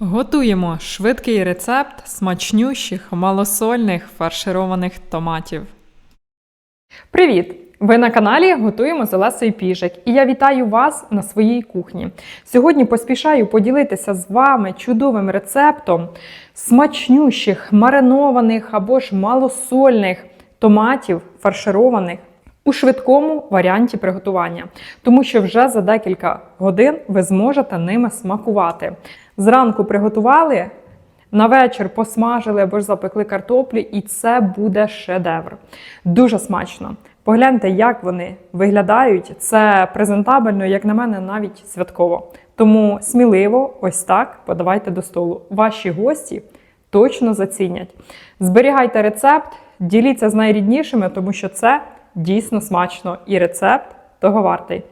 Готуємо швидкий рецепт смачнющих малосольних фаршированих томатів. Привіт! Ви на каналі Готуємо з Олесою Піжик і я вітаю вас на своїй кухні. Сьогодні поспішаю поділитися з вами чудовим рецептом смачнющих, маринованих або ж малосольних томатів фаршированих у швидкому варіанті приготування, тому що вже за декілька годин ви зможете ними смакувати. Зранку приготували, на вечір посмажили або ж запекли картоплі, і це буде шедевр. Дуже смачно. Погляньте, як вони виглядають. Це презентабельно, як на мене, навіть святково. Тому сміливо, ось так подавайте до столу. Ваші гості точно зацінять. Зберігайте рецепт, діліться з найріднішими, тому що це дійсно смачно і рецепт того вартий.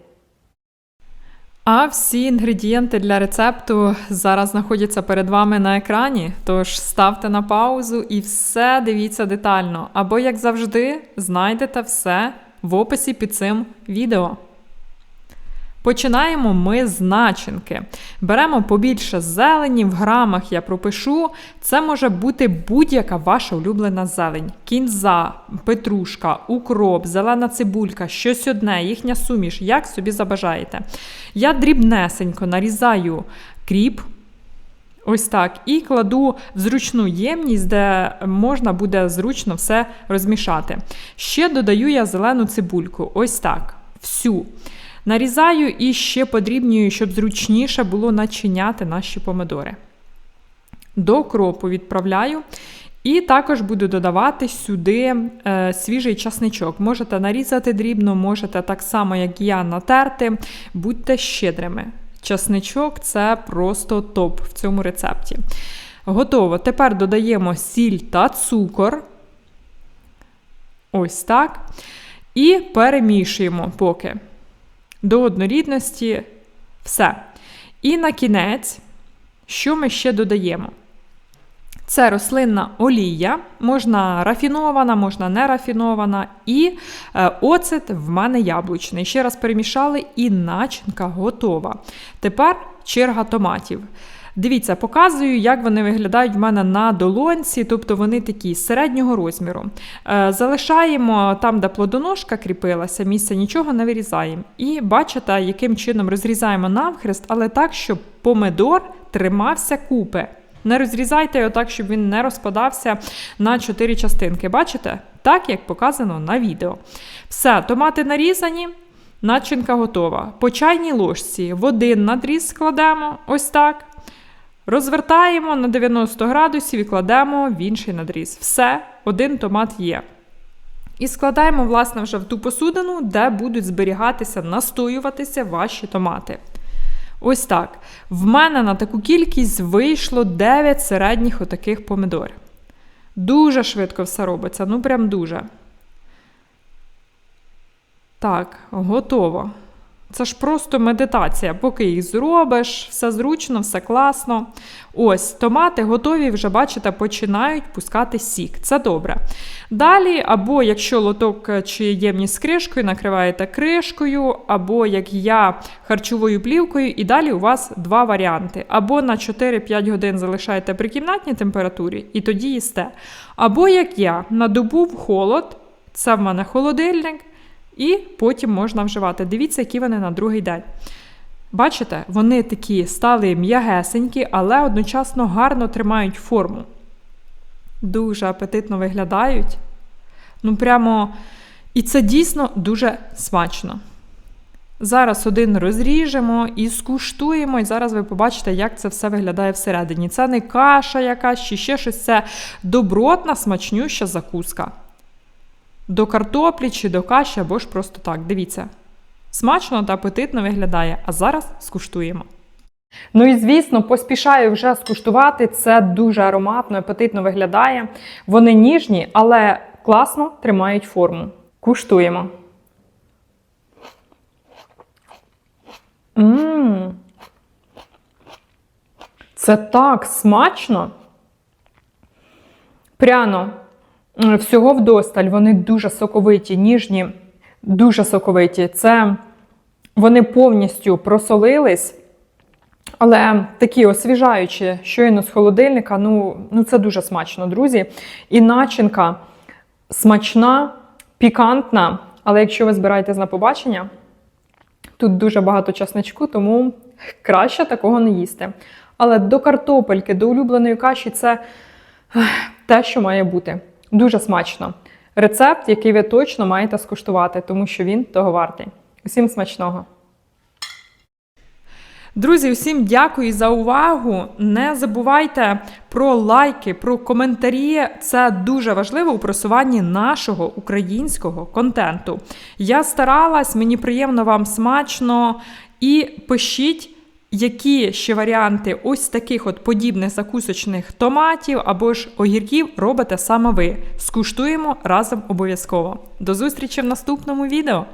А всі інгредієнти для рецепту зараз знаходяться перед вами на екрані. Тож ставте на паузу і все дивіться детально. Або, як завжди, знайдете все в описі під цим відео. Починаємо ми з начинки. Беремо побільше зелені, в грамах я пропишу. Це може бути будь-яка ваша улюблена зелень: кінза, петрушка, укроп, зелена цибулька, щось одне, їхня суміш, як собі забажаєте. Я дрібнесенько нарізаю кріп. Ось так. І кладу в зручну ємність, де можна буде зручно все розмішати. Ще додаю я зелену цибульку. Ось так. Всю. Нарізаю і ще подрібнюю, щоб зручніше було начиняти наші помидори. До кропу відправляю. І також буду додавати сюди е, свіжий часничок. Можете нарізати дрібно, можете так само, як я, натерти. Будьте щедрими. Часничок це просто топ в цьому рецепті. Готово. Тепер додаємо сіль та цукор. Ось так. І перемішуємо поки до однорідності все. І на кінець, що ми ще додаємо? Це рослинна олія, можна рафінована, можна не рафінована, і е, оцет в мене яблучний. Ще раз перемішали, і начинка готова. Тепер черга томатів. Дивіться, показую, як вони виглядають в мене на долонці, тобто вони такі середнього розміру. Е, залишаємо там, де плодоножка кріпилася, місце нічого не вирізаємо. І бачите, яким чином розрізаємо навхрест, але так, щоб помидор тримався купи. Не розрізайте його так, щоб він не розпадався на чотири частинки. Бачите? Так, як показано на відео. Все, томати нарізані. Начинка готова. По чайній ложці в один надріз складемо, ось так. Розвертаємо на 90 градусів і кладемо в інший надріз. Все, один томат є. І складаємо, власне, вже в ту посудину, де будуть зберігатися, настоюватися ваші томати. Ось так. В мене на таку кількість вийшло 9 середніх отаких помідорів. Дуже швидко все робиться, ну прям дуже. Так, готово. Це ж просто медитація. Поки їх зробиш, все зручно, все класно. Ось, томати готові, вже, бачите, починають пускати сік. Це добре. Далі, або якщо лоток чи ємність з кришкою, накриваєте кришкою, або як я харчовою плівкою, і далі у вас два варіанти. Або на 4-5 годин залишаєте при кімнатній температурі, і тоді їсте. Або як я, на добу в холод, це в мене холодильник. І потім можна вживати. Дивіться, які вони на другий день. Бачите, вони такі стали м'ягесенькі, але одночасно гарно тримають форму. Дуже апетитно виглядають. Ну, прямо. І це дійсно дуже смачно. Зараз один розріжемо і скуштуємо, і зараз ви побачите, як це все виглядає всередині. Це не каша якась чи ще щось, це добротна, смачнюща закуска до картоплі чи до каші, або ж просто так. Дивіться. Смачно та апетитно виглядає, а зараз скуштуємо. Ну і звісно, поспішаю вже скуштувати. Це дуже ароматно, апетитно виглядає. Вони ніжні, але класно тримають форму. Куштуємо. Ммм. Це так смачно. Пряно. Всього вдосталь, вони дуже соковиті, ніжні, дуже соковиті. Це вони повністю просолились. Але такі освіжаючі, щойно з холодильника, ну, ну це дуже смачно, друзі. І начинка смачна, пікантна. Але якщо ви збираєтесь на побачення, тут дуже багато часничку, тому краще такого не їсти. Але до картопельки, до улюбленої каші це те, що має бути. Дуже смачно. Рецепт, який ви точно маєте скуштувати, тому що він того вартий. Усім смачного! Друзі, усім дякую за увагу. Не забувайте про лайки, про коментарі. Це дуже важливо у просуванні нашого українського контенту. Я старалась, мені приємно вам смачно. І пишіть, які ще варіанти ось таких от подібних закусочних томатів або ж огірків робите саме ви. Скуштуємо разом обов'язково. До зустрічі в наступному відео!